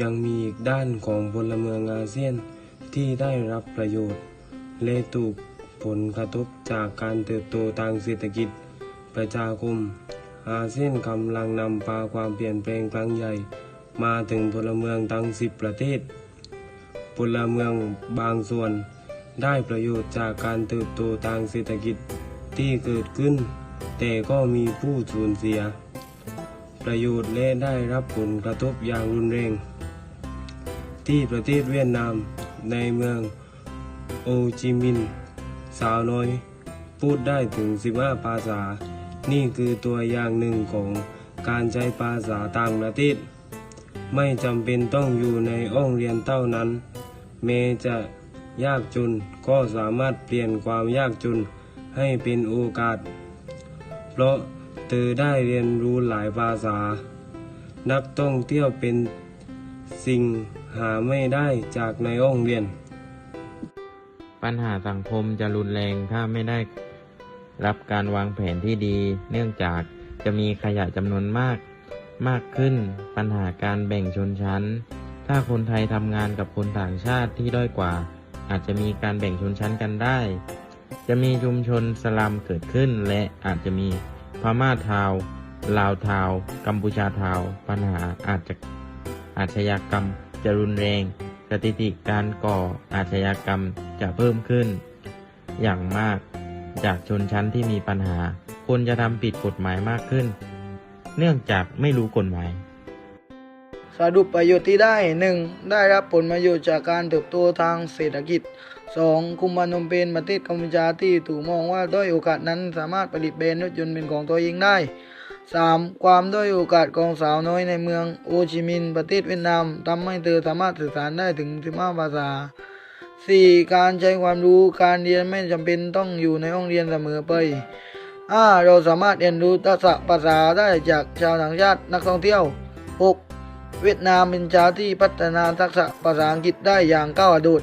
ยังมีอีกด้านของพลเมืองอาเซียนที่ได้รับประโยชน์ และถูกผลกระทบจากการเติบโตทางเศรษฐกิจ ประชาคม อาเซียนกำลังนำพาความเปลี่ยนแปลงครั้งใหญ่ มาถึงพลเมืองทั้ง 10 ประเทศ พลเมืองบางส่วนได้ประโยชน์จากการเติบโตทางเศรษฐกิจที่เกิดขึ้น แต่ก็มีผู้สูญเสีย ประโยชน์และได้รับผลกระทบอย่างรุนแรง ที่ประเทศเวียดนาม ในเมืองโอจิมินห์สาวน้อย พูดได้ถึง 15 ภาษา นี่คือตัวอย่างหนึ่งของการใช้ภาษาต่างประเทศ ไม่จำเป็นต้องอยู่ในห้องเรียนเท่านั้นแม้จะยากจนก็สามารถเปลี่ยนความยากจนให้เป็นโอกาส เพราะเธอได้เรียนรู้หลายภาษา นักท่องเที่ยวเป็น สิ่งหาไม่ได้จากในห้องเรียน ปัญหาสังคมจะรุนแรงถ้าไม่ได้รับการวางแผนที่ดี เนื่องจากจะมีขยะจำนวนมากมากขึ้น ปัญหาการแบ่งชนชั้น ถ้าคนไทยทำงานกับคนต่างชาติที่ด้อยกว่า อาจจะมีการแบ่งชนชั้นกันได้ จะมีชุมชนสลัมเกิดขึ้น และอาจจะมีพม่าทาว ลาวทาว กัมพูชาทาว ปัญหาอาจจะ อาชญากรรมจะรุนแรง สถิติการก่ออาชญากรรมจะเพิ่มขึ้น อย่างมากจากชนชั้นที่มีปัญหา คนจะทำผิดกฎหมายมากขึ้น เนื่องจากไม่รู้กฎหมาย สรุปประโยชน์ที่ได้ 1. ได้รับผลประโยชน์จากการเติบโตทางเศรษฐกิจ 2. คุมพนมเป็นประเทศกัมพูชาที่ถูกมองว่าด้อยโอกาสนั้นสามารถผลิตแบรนด์รถยนต์เป็นของตัวเองได้ 3. ความด้อยโอกาสของสาวน้อยในเมืองโอจิมินห์ประเทศเวียดนามทำให้เธอสามารถสื่อสารได้ถึง 15 ภาษา 4. การใช้ความรู้การเรียนไม่จำเป็นต้องอยู่ในห้องเรียนเสมอไป 5. เราสามารถเรียนรู้ทักษะภาษาได้จากชาวต่างชาตินักท่องเที่ยว 6. เวียดนามเป็นชาติที่พัฒนาทักษะภาษาอังกฤษได้อย่างก้าวกระโดด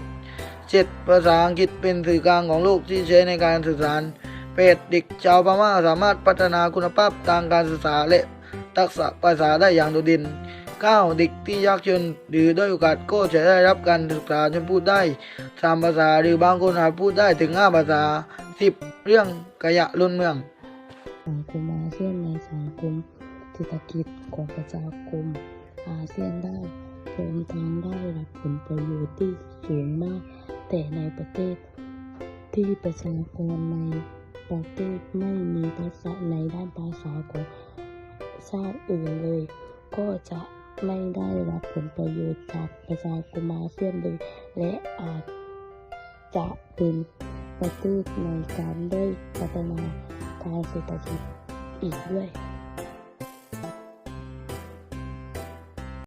7. ภาษาอังกฤษเป็นสื่อกลางของโลกที่ใช้ในการสื่อสาร 8. เด็กชาวพม่าสามารถพัฒนาคุณภาพทางการศึกษาและทักษะภาษาได้อย่างโดดเด่น 9. เด็กที่ยากจนหรือด้อยโอกาสก็จะได้รับการศึกษาจนพูดได้สามภาษาหรือบางคนอาจพูดได้ถึง 5 ภาษา 10. เรื่องขยะล้นเมือง สังคมอาเซียนในสังคมเศรษฐกิจของประชาคมอาเซียนได้พร้อมทั้งได้รับผลประโยชน์ที่สูงมาก แต่ในประเทศที่ประชากรใน ประเทศไม่มีทักษะในด้านภาษาของชาติอื่นเลย ก็จะไม่ได้รับผลประโยชน์จากประชาคมอาเซียนเลย และอาจจะเป็นประเทศในการได้พัฒนาทางเศรษฐกิจอีกด้วย